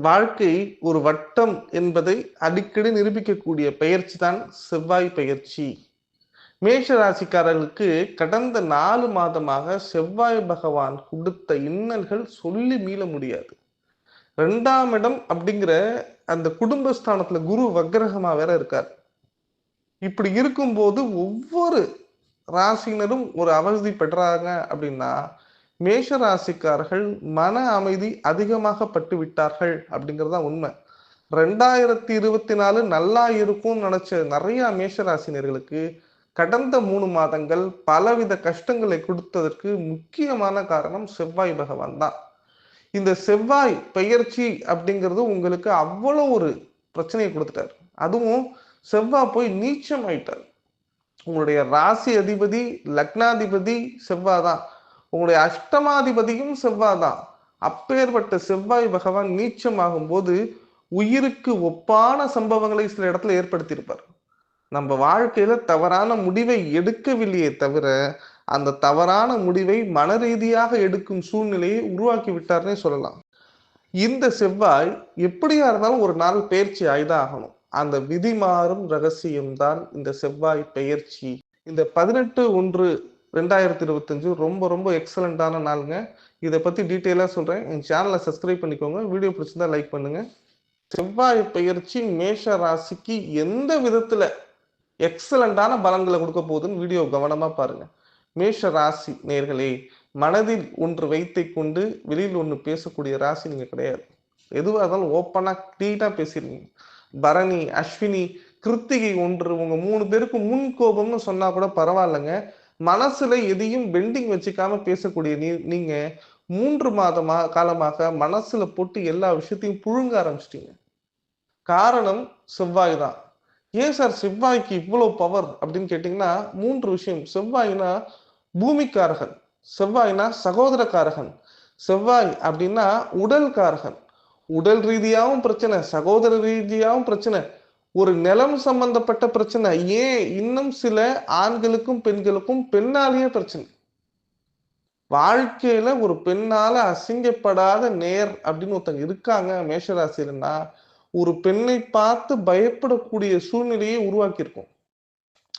வாழ்க்கை ஒரு வட்டம் என்பதை அடிக்கடி நிரூபிக்கக்கூடிய பயிற்சி தான் செவ்வாய் பயிற்சி மேஷ ராசிக்காரர்களுக்கு கடந்த நாலு மாதமாக செவ்வாய் பகவான் கொடுத்த இன்னல்கள் சொல்லி மீள முடியாது. ரெண்டாம் இடம் அப்படிங்கிற அந்த குடும்பஸ்தானத்துல குரு வக்ரகமா வேற இருக்கார். இப்படி இருக்கும்போது ஒவ்வொரு ராசினரும் ஒரு அவதி பெற்றாங்க அப்படின்னா மேஷ ராசிக்காரர்கள் மன அமைதி அதிகமாக பட்டு விட்டார்கள் அப்படிங்கிறதா உண்மை. ரெண்டாயிரத்தி இருபத்தி நாலு நல்லா இருக்கும்னு நினைச்ச நிறைய மேஷ ராசினியர்களுக்கு கடந்த மூணு மாதங்கள் பலவித கஷ்டங்களை கொடுத்ததற்கு முக்கியமான காரணம் செவ்வாய் பகவான் தான். இந்த செவ்வாய் பெயர்ச்சி அப்படிங்கிறது உங்களுக்கு அவ்வளோ ஒரு பிரச்சனையை கொடுத்துட்டார். அதுவும் செவ்வாய் போய் நீச்சம் ஆயிட்டார் உங்களுடைய ராசி அதிபதி லக்னாதிபதி செவ்வாய் தான். உங்களுடைய அஷ்டமாதிபதியும் செவ்வாய் தான் அப்பேற்பட்ட செவ்வாய் பகவான் நீச்சமாகும் போது உயிருக்கு ஒப்பான சம்பவங்களை சில இடத்துல ஏற்படுத்தியிருப்பார். நம்ம வாழ்க்கையில தவறான முடிவை எடுக்கவில்லையே தவிர அந்த தவறான முடிவை மன ரீதியாக எடுக்கும் சூழ்நிலையை உருவாக்கி விட்டார்னே சொல்லலாம். இந்த செவ்வாய் எப்படியா இருந்தாலும் ஒரு நாள் பயிற்சி ஆய்தான் ஆகணும். அந்த விதி மாறும் ரகசியம்தான் இந்த செவ்வாய் பெயர்ச்சி இந்த பதினெட்டு ஒன்று ரெண்டாயிரத்தி இருபத்தஞ்சு ரொம்ப ரொம்ப எக்ஸலண்டான நாளுங்க. இதை பத்தி டீட்டெயிலாக சொல்றேன். என் சேனலை சப்ஸ்கிரைப் பண்ணிக்கோங்க. வீடியோ பிடிச்சிருந்தா லைக் பண்ணுங்க. செவ்வாய் பயிற்சி மேஷ ராசிக்கு எந்த விதத்துல எக்ஸலண்டான பலன்களை கொடுக்க போகுதுன்னு வீடியோ கவனமா பாருங்க. மேஷ ராசி நேர்களே மனதில் ஒன்று வைத்தை கொண்டு வெளியில் ஒன்று பேசக்கூடிய ராசி நீங்க கிடையாது. எதுவாக இருந்தாலும் ஓப்பனாக க்ளீனாக பேசிடுவீங்க பரணி அஸ்வினி கிருத்திகை ஒன்று உங்க மூணு பேருக்கு முன் கோபம்னு சொன்னா கூட பரவாயில்லைங்க. மனசுல எதையும் பெண்டிங் வச்சுக்காம பேசக்கூடிய நீ நீங்க மூன்று மாதமா காலமாக மனசுல போட்டு எல்லா விஷயத்தையும் புழுங்க ஆரம்பிச்சிட்டீங்க. காரணம் செவ்வாய் தான். ஏன் சார் செவ்வாய்க்கு இவ்வளவு பவர் அப்படின்னு கேட்டீங்கன்னா மூன்று விஷயம். செவ்வாய்னா பூமிக்காரகன். செவ்வாய்னா சகோதரக்காரகன். செவ்வாய் அப்படின்னா உடல்காரகன். உடல் ரீதியாகவும் பிரச்சனை சகோதர ரீதியாகவும் பிரச்சனை. ஒரு நிலம் சம்பந்தப்பட்ட பிரச்சனை. ஏன்? இன்னும் சில ஆண்களுக்கும் பெண்களுக்கும் பெண்ணாலேயே பிரச்சனை. வாழ்க்கையில ஒரு பெண்ணால அசிங்கப்படாத நேர் அப்படின்னு ஒருத்தங்க இருக்காங்க மேஷராசிலன்னா ஒரு பெண்ணை பார்த்து பயப்படக்கூடிய சூழ்நிலையை உருவாக்கியிருக்கும்.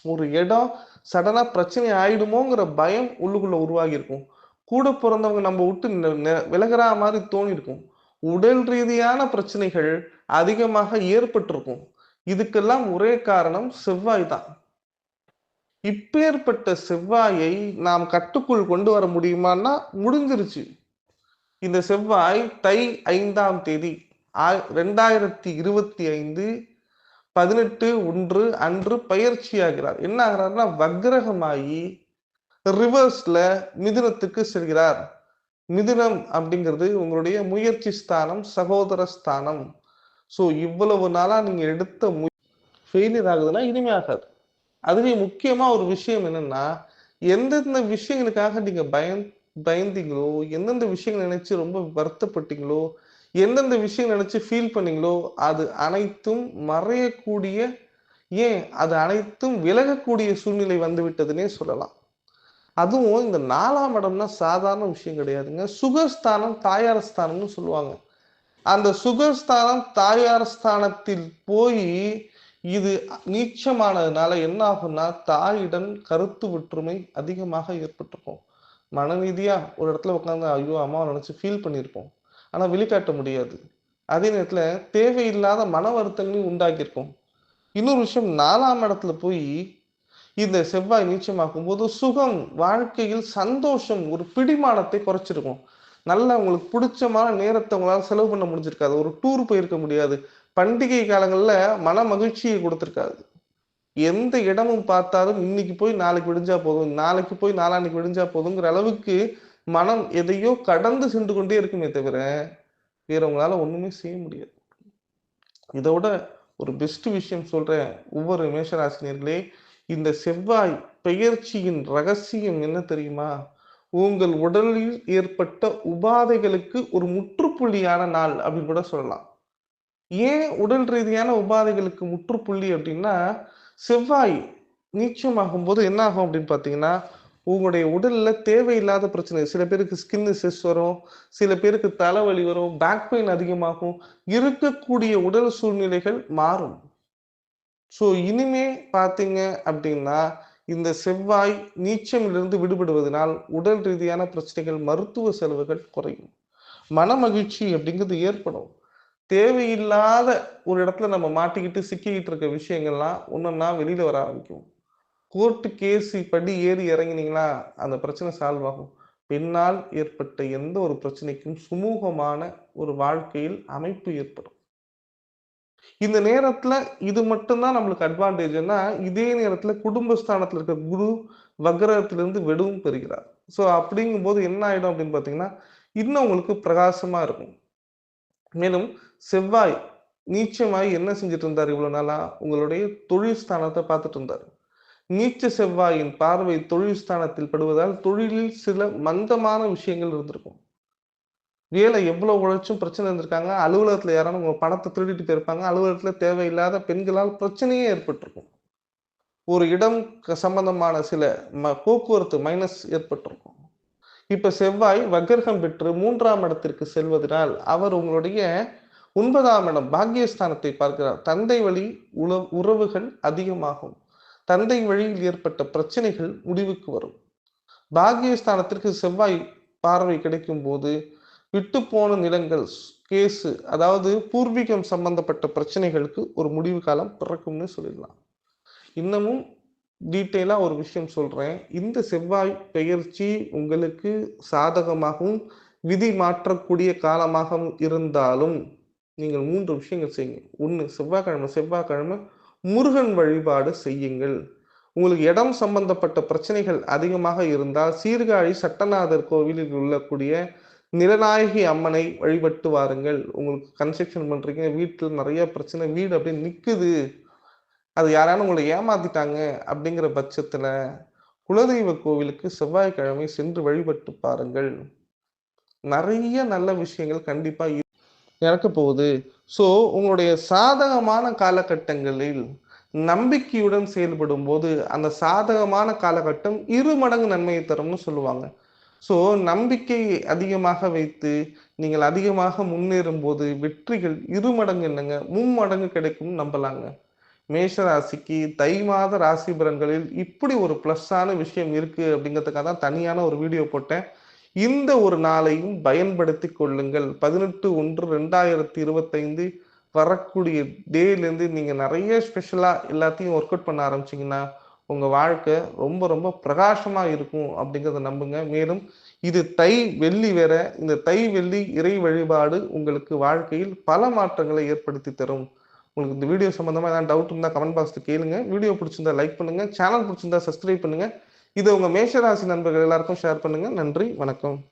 ஒரு இடம் சடனா பிரச்சனை ஆயிடுமோங்கிற பயம் உள்ளுக்குள்ள உருவாகியிருக்கும். கூட பிறந்தவங்க நம்ம விட்டு விலகிற மாதிரி தோணி இருக்கும் உடல் ரீதியான பிரச்சனைகள் அதிகமாக ஏற்பட்டிருக்கும். இதுக்கெல்லாம் ஒரே காரணம் செவ்வாய் தான். இப்பேற்பட்ட செவ்வாயை நாம் கட்டுக்குள் கொண்டு வர முடியுமான்னா முடிஞ்சிருச்சு. இந்த செவ்வாய் தை ஐந்தாம் தேதி ரெண்டாயிரத்தி இருபத்தி ஐந்து பதினெட்டு ஒன்று அன்று பயிற்சி ஆகிறார். என்ன ஆகிறார்னா வக்ரகமாகி ரிவர்ஸ்ல மிதுனத்துக்கு செல்கிறார். மிதுனம் அப்படிங்கிறது உங்களுடைய முயற்சி ஸ்தானம் சகோதர ஸ்தானம். ஸோ இவ்வளவு நாளாக நீங்கள் எடுத்த மு ஃபெயிலியர் ஆகுதுன்னா இனிமே ஆகாது. அதுலேயும் முக்கியமாக ஒரு விஷயம் என்னென்னா எந்தெந்த விஷயங்களுக்காக நீங்கள் பயன் பயந்தீங்களோ எந்தெந்த விஷயங்கள் நினைச்சு ரொம்ப வருத்தப்பட்டீங்களோ எந்தெந்த விஷயம் நினைச்சு ஃபீல் பண்ணீங்களோ அது அனைத்தும் மறையக்கூடிய ஏன் அது அனைத்தும் விலகக்கூடிய சூழ்நிலை வந்துவிட்டதுன்னே சொல்லலாம். அதுவும் இந்த நாலாம் இடம்னா சாதாரண விஷயம் கிடையாதுங்க. சுகஸ்தானம் தாயார் ஸ்தானம்னு சொல்லுவாங்க. அந்த சுகஸ்தானம் தாயார் ஸ்தானத்தில் போய் இது நீச்சமானதுனால என்ன ஆகும்னா தாயிடம் கருத்து ஒற்றுமை அதிகமாக ஏற்பட்டிருக்கும். மனநீதியா ஒரு இடத்துல உட்காந்து ஐயோ அம்மாவை நினைச்சு ஃபீல் பண்ணியிருப்போம். ஆனா வெளிக்காட்ட முடியாது. அதே நேரத்துல தேவையில்லாத மன வருத்தங்களையும் உண்டாக்கியிருக்கும் இன்னொரு விஷயம் நாலாம் இடத்துல போய் இந்த செவ்வாய் நீச்சமாக்கும் போது சுகம் வாழ்க்கையில் சந்தோஷம் ஒரு பிடிமானத்தை குறைச்சிருக்கும். நல்லா உங்களுக்கு பிடிச்சமான நேரத்தை உங்களால் செலவு பண்ண முடிஞ்சிருக்காது. ஒரு டூர் போயிருக்க முடியாது. பண்டிகை காலங்களில் மன மகிழ்ச்சியை கொடுத்துருக்காது. எந்த இடமும் பார்த்தாலும் இன்னைக்கு போய் நாளைக்கு விடிஞ்சா போதும் நாளைக்கு போய் நாளான்னைக்கு விடிஞ்சா போதுங்கிற அளவுக்கு மனம் எதையோ கடந்து சென்று கொண்டே இருக்குமே தவிர வேறவங்களால ஒண்ணுமே செய்ய முடியாது. இதோட ஒரு பெஸ்ட் விஷயம் சொல்றேன் ஒவ்வொரு மேஷராசினியர்களே இந்த செவ்வாய் பெயர்ச்சியின் ரகசியம் என்ன தெரியுமா? உங்கள் உடலில் ஏற்பட்ட உபாதைகளுக்கு ஒரு முற்றுப்புள்ளியான நாள் அப்படின்னு கூட சொல்லலாம். ஏன் உடல் ரீதியான உபாதைகளுக்கு முற்றுப்புள்ளி அப்படின்னா செவ்வாய் நீச்சமாகும் போது என்ன ஆகும் அப்படின்னு பார்த்தீங்கன்னா உங்களுடைய உடல்ல தேவையில்லாத பிரச்சனை சில பேருக்கு ஸ்கின் செஸ் வரும் சில பேருக்கு தலைவலி வரும் பேக் பெயின் அதிகமாகும் இருக்கக்கூடிய உடல் சூழ்நிலைகள் மாறும். ஸோ இனிமே பார்த்தீங்க அப்படின்னா இந்த செவ்வாய் நீச்சமிலிருந்து விடுபடுவதனால் உடல் ரீதியான பிரச்சனைகள் மருத்துவ செலவுகள் குறையும். மன மகிழ்ச்சி அப்படிங்கிறது ஏற்படும். தேவையில்லாத ஒரு இடத்துல நம்ம மாட்டிக்கிட்டு சிக்கிக்கிட்டு இருக்க விஷயங்கள்லாம் ஒன்னொன்னா வெளியில வர ஆரம்பிக்கும். கோர்ட்டு கேஸ் படி ஏறி இறங்கினீங்களா அந்த பிரச்சனை சால்வ் ஆகும். பின்னால் ஏற்பட்ட எந்த ஒரு பிரச்சனைக்கும் சுமூகமான ஒரு வாழ்க்கையில் அமைப்பு ஏற்படும். இந்த நேரத்துல இது மட்டும்தான் நம்மளுக்கு அட்வான்டேஜ்னா இதே நேரத்துல குடும்பஸ்தானத்துல இருக்க குரு வக்ரத்திலிருந்து வெடுவும் பெறுகிறார். ஸோ அப்படிங்கும் போது என்ன ஆயிடும் அப்படின்னு பாத்தீங்கன்னா இன்னும் உங்களுக்கு பிரகாசமா இருக்கும். மேலும் செவ்வாய் நீச்சமாய் என்ன செஞ்சுட்டு இருந்தார் இவ்வளவு நாளா? உங்களுடைய தொழில் ஸ்தானத்தை பார்த்துட்டு இருந்தார் நீச்ச செவ்வாயின் பார்வை தொழில் ஸ்தானத்தில் படுவதால் தொழிலில் சில மந்தமான விஷயங்கள் இருந்திருக்கும். வேலை எவ்வளவு உழைச்சும் பிரச்சனை இருந்திருக்காங்க. அலுவலகத்துல யாராலும் உங்க பணத்தை திருடிட்டு போயிருப்பாங்க. அலுவலகத்துல தேவையில்லாத பெண்களால் பிரச்சனையே ஏற்பட்டிருக்கும். ஒரு இடம் சம்பந்தமான சில ம போக்குவரத்து மைனஸ் ஏற்பட்டிருக்கும். இப்ப செவ்வாய் வக்கரகம் பெற்று மூன்றாம் இடத்திற்கு செல்வதனால் அவர் உங்களுடைய ஒன்பதாம் இடம் பாக்கியஸ்தானத்தை பார்க்கிறார். தந்தை வழி உல உறவுகள் அதிகமாகும். தந்தை வழியில் ஏற்பட்ட பிரச்சனைகள் முடிவுக்கு வரும். பாக்கியஸ்தானத்திற்கு செவ்வாய் பார்வை கிடைக்கும் போது விட்டு போன நிலங்கள் கேஸு அதாவது பூர்வீகம் சம்பந்தப்பட்ட பிரச்சனைகளுக்கு ஒரு முடிவு காலம் பிறக்கும்னு சொல்லிடலாம். இன்னமும் டீட்டெயிலாக ஒரு விஷயம் சொல்கிறேன் இந்த செவ்வாய் பெயர்ச்சி உங்களுக்கு சாதகமாகவும் விதி மாற்றக்கூடிய காலமாக இருந்தாலும் நீங்கள் மூன்று விஷயங்கள் செய்யுங்க. ஒன்று செவ்வாய்க்கிழமை செவ்வாய்க்கிழமை முருகன் வழிபாடு செய்யுங்கள். உங்களுக்கு இடம் சம்பந்தப்பட்ட பிரச்சனைகள் அதிகமாக இருந்தால் சீர்காழி சட்டநாதர் கோவிலில் உள்ளக்கூடிய நிலநாயகி அம்மனை வழிபட்டு வாருங்கள். உங்களுக்கு கன்ஸ்ட்ரக்ஷன் பண்றீங்க. வீட்டில் நிறைய பிரச்சனை. வீடு அப்படியே நிற்குது அது யாராலும் உங்களை ஏமாத்திட்டாங்க அப்படிங்கிற பட்சத்துல குலதெய்வ கோவிலுக்கு செவ்வாய்க்கிழமை சென்று வழிபட்டு பாருங்கள். நிறைய நல்ல விஷயங்கள் கண்டிப்பா நடக்க போகுது. ஸோ உங்களுடைய சாதகமான காலகட்டங்களில் நம்பிக்கையுடன் செயல்படும் போது அந்த சாதகமான காலகட்டம் இரு மடங்கு நன்மையை தரும்னு சொல்லுவாங்க. ஸோ நம்பிக்கை அதிகமாக வைத்து நீங்கள் அதிகமாக முன்னேறும் போது வெற்றிகள் இரு மடங்கு என்னங்க? மும்மடங்கு கிடைக்கும் நம்பலாங்க. மேஷ ராசிக்கு தை மாத ராசி பலன்களில் இப்படி ஒரு ப்ளஸ்ஸான விஷயம் இருக்கு அப்படிங்கிறதுக்காக தான் தனியான ஒரு வீடியோ போட்டேன். இந்த ஒரு நாளையும் பயன்படுத்தி கொள்ளுங்கள். பதினெட்டு ஒன்று ரெண்டாயிரத்தி இருபத்தைந்து வரக்கூடிய டேலேருந்து நீங்கள் நிறைய ஸ்பெஷலாக எல்லாத்தையும் ஒர்க் அவுட் பண்ண ஆரம்பிச்சிங்கன்னா உங்கள் வாழ்க்கை ரொம்ப ரொம்ப பிரகாசமாக இருக்கும் அப்படிங்கிறத நம்புங்க. மேலும் இது தை வெள்ளி வேற இந்த தை வெள்ளி இறை வழிபாடு உங்களுக்கு வாழ்க்கையில் பல மாற்றங்களை ஏற்படுத்தி தரும். உங்களுக்கு இந்த வீடியோ சம்மந்தமாக ஏதாவது டவுட் இருந்தால் கமெண்ட் பாக்ஸில் கேளுங்க. வீடியோ பிடிச்சிருந்தா லைக் பண்ணுங்க. சேனல் பிடிச்சிருந்தா சப்ஸ்கிரைப் பண்ணுங்க. இதை உங்கள் மேஷராசி நண்பர்கள் எல்லாருக்கும் ஷேர் பண்ணுங்க. நன்றி. வணக்கம்.